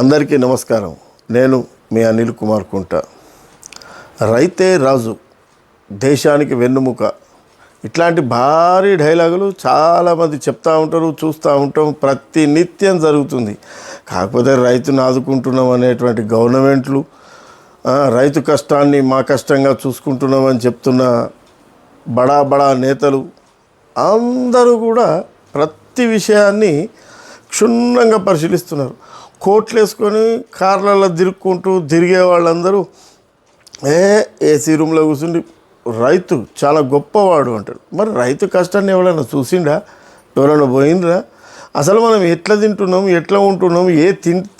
అందరికీ నమస్కారం. నేను మీ అనిల్ కుమార్ కుంట. రైతే రాజు దేశానికి వెన్నుముక. ఇట్లాంటి భారీ డైలాగులు చాలామంది చెప్తా ఉంటారు చూస్తూ ఉంటాం ప్రతి నిత్యం జరుగుతుంది. కాకపోతే రైతును ఆదుకుంటున్నాం అనేటువంటి గవర్నమెంట్లు రైతు కష్టాన్ని మా కష్టంగా చూసుకుంటున్నామని చెప్తున్న బడా బడా నేతలు అందరూ కూడా ప్రతి విషయాన్ని క్షుణ్ణంగా పరిశీలిస్తున్నారు. కోట్లు వేసుకొని కార్లలో తిరుక్కుంటూ తిరిగే వాళ్ళందరూ ఏ ఏసీ రూమ్లో కూర్చుండి రైతు చాలా గొప్పవాడు అంటాడు. మరి రైతు కష్టాన్ని ఎవరైనా చూసిండా? ఎవరైనా పోయిండ్రా? అసలు మనం ఎట్లా తింటున్నాం ఎట్లా ఉంటున్నాం ఏ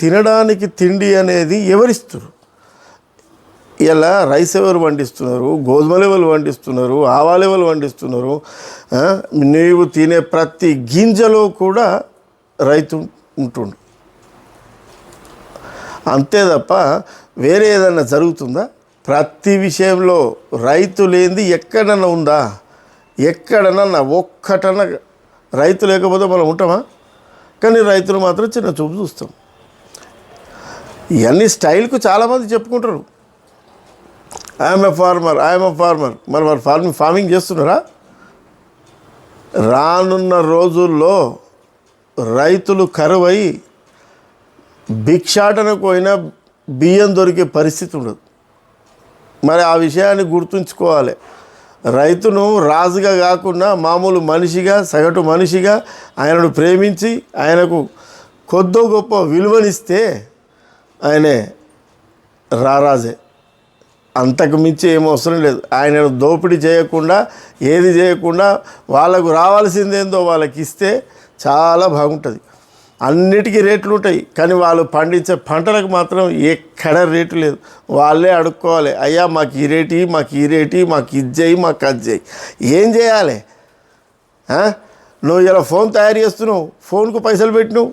తినడానికి తిండి అనేది ఎవరిస్తారు? ఇలా రైస్ ఎవరు పండిస్తున్నారు గోధుమలు ఎవరు పండిస్తున్నారు ఆవాలు ఎవరు పండిస్తున్నారు నీవు తినే ప్రతి గింజలో కూడా రైతు ఉంటుండు. అంతే తప్ప వేరే ఏదైనా జరుగుతుందా? ప్రతి విషయంలో రైతు లేనిది ఎక్కడన్నా ఉందా? ఎక్కడన్నా ఒక్కటన్నా రైతు లేకపోతే మనం ఉంటామా? కానీ రైతులు మాత్రం చిన్న చూపు చూస్తాం. ఇవన్నీ స్టైల్కు చాలామంది చెప్పుకుంటారు. I'm a farmer I'm a farmer. మరి వారు ఫార్మింగ్ ఫార్మింగ్ చేస్తున్నారా? రానున్న రోజుల్లో రైతులు కరువై భిక్షాటనకు పోయినా బియ్యం దొరికే పరిస్థితి ఉండదు. మరి ఆ విషయాన్ని గుర్తుంచుకోవాలి. రైతును రాజుగా కాకుండా మామూలు మనిషిగా సగటు మనిషిగా ఆయనను ప్రేమించి ఆయనకు కొద్దో గొప్ప విలువనిస్తే ఆయనే రారాజే. అంతకు మించి ఏం అవసరం లేదు. ఆయనను దోపిడీ చేయకుండా ఏది చేయకుండా వాళ్ళకు రావాల్సిందేందో వాళ్ళకి ఇస్తే చాలా బాగుంటుంది. అన్నిటికీ రేట్లు ఉంటాయి కానీ వాళ్ళు పండించే పంటలకు మాత్రం ఎక్కడ రేటు లేదు. వాళ్ళే అడుక్కోవాలి అయ్యా మాకు ఈ రేటి మాకు ఈ రేటి మాకు ఇది చేయి మాకు అది చేయి ఏం చేయాలి? నువ్వు ఇలా ఫోన్ తయారు చేస్తున్నావు ఫోన్కు పైసలు పెట్టినావు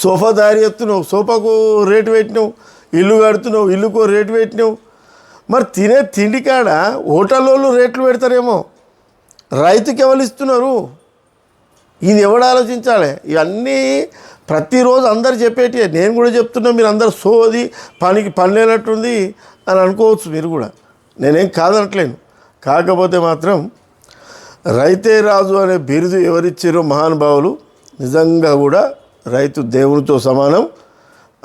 సోఫా తయారు చేస్తున్నావు సోఫాకు రేటు పెట్టినావు ఇల్లు కడుతున్నావు ఇల్లుకు రేటు పెట్టినావు. మరి తినే తిండి కాడ హోటల్లో రేట్లు పెడతారేమో? రైతుకి ఎవరు ఇస్తున్నారు? ఇది ఎవడు ఆలోచించాలి? ఇవన్నీ ప్రతిరోజు అందరు చెప్పేటి నేను కూడా చెప్తున్నా మీరు అందరు సోది పనికి పని లేనట్టుంది అని అనుకోవచ్చు మీరు కూడా. నేనేం కాదనట్లేను. కాకపోతే మాత్రం రైతే రాజు అనే బిరుదు ఎవరిచ్చారో మహానుభావులు నిజంగా కూడా రైతు దేవునితో సమానం.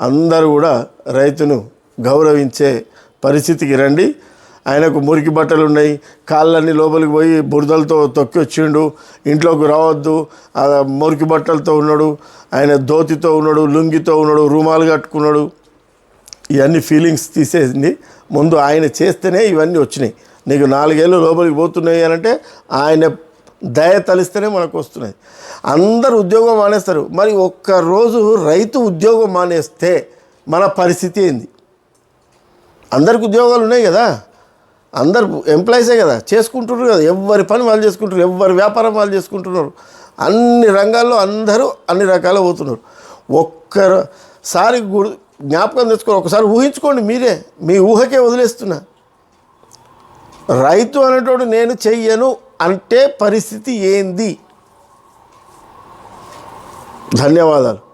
అందరూ కూడా రైతును గౌరవించే పరిస్థితికి రండి. ఆయనకు మురికి బట్టలు ఉన్నాయి. కాళ్ళన్నీ లోపలికి పోయి బురదలతో తొక్కి వచ్చిండు. ఇంట్లోకి రావద్దు. ఆ మురికి బట్టలతో ఉన్నాడు. ఆయన ధోతితో ఉన్నాడు లుంగితో ఉన్నాడు రూమాలు కట్టుకున్నాడు. ఇవన్నీ ఫీలింగ్స్ తీసేసింది. ముందు ఆయన చేస్తేనే ఇవన్నీ వచ్చినాయి. నీకు నాలుగేళ్ళు లోపలికి పోతున్నాయి అని అంటే ఆయన దయ తలిస్తేనే మనకు వస్తున్నాయి. అందరు ఉద్యోగం మానేస్తారు. మరి ఒక్కరోజు రైతు ఉద్యోగం మానేస్తే మన పరిస్థితి ఏంది? అందరికి ఉద్యోగాలు ఉన్నాయి కదా. అందరు ఎంప్లాయీసే కదా చేసుకుంటున్నారు కదా ఎవరి పని వాళ్ళు చేసుకుంటారు ఎవరి వ్యాపారం వాళ్ళు చేసుకుంటున్నారు. అన్ని రంగాల్లో అందరూ అన్ని రకాల పోతున్నారు ఒక్కసారి గుడి జ్ఞాపకం తెచ్చుకొని ఒకసారి ఊహించుకోండి మీరే మీ ఊహకే వదిలేస్తున్నా. రైతు అనేటోడు నేను చెయ్యను అంటే పరిస్థితి ఏంది? ధన్యవాదాలు.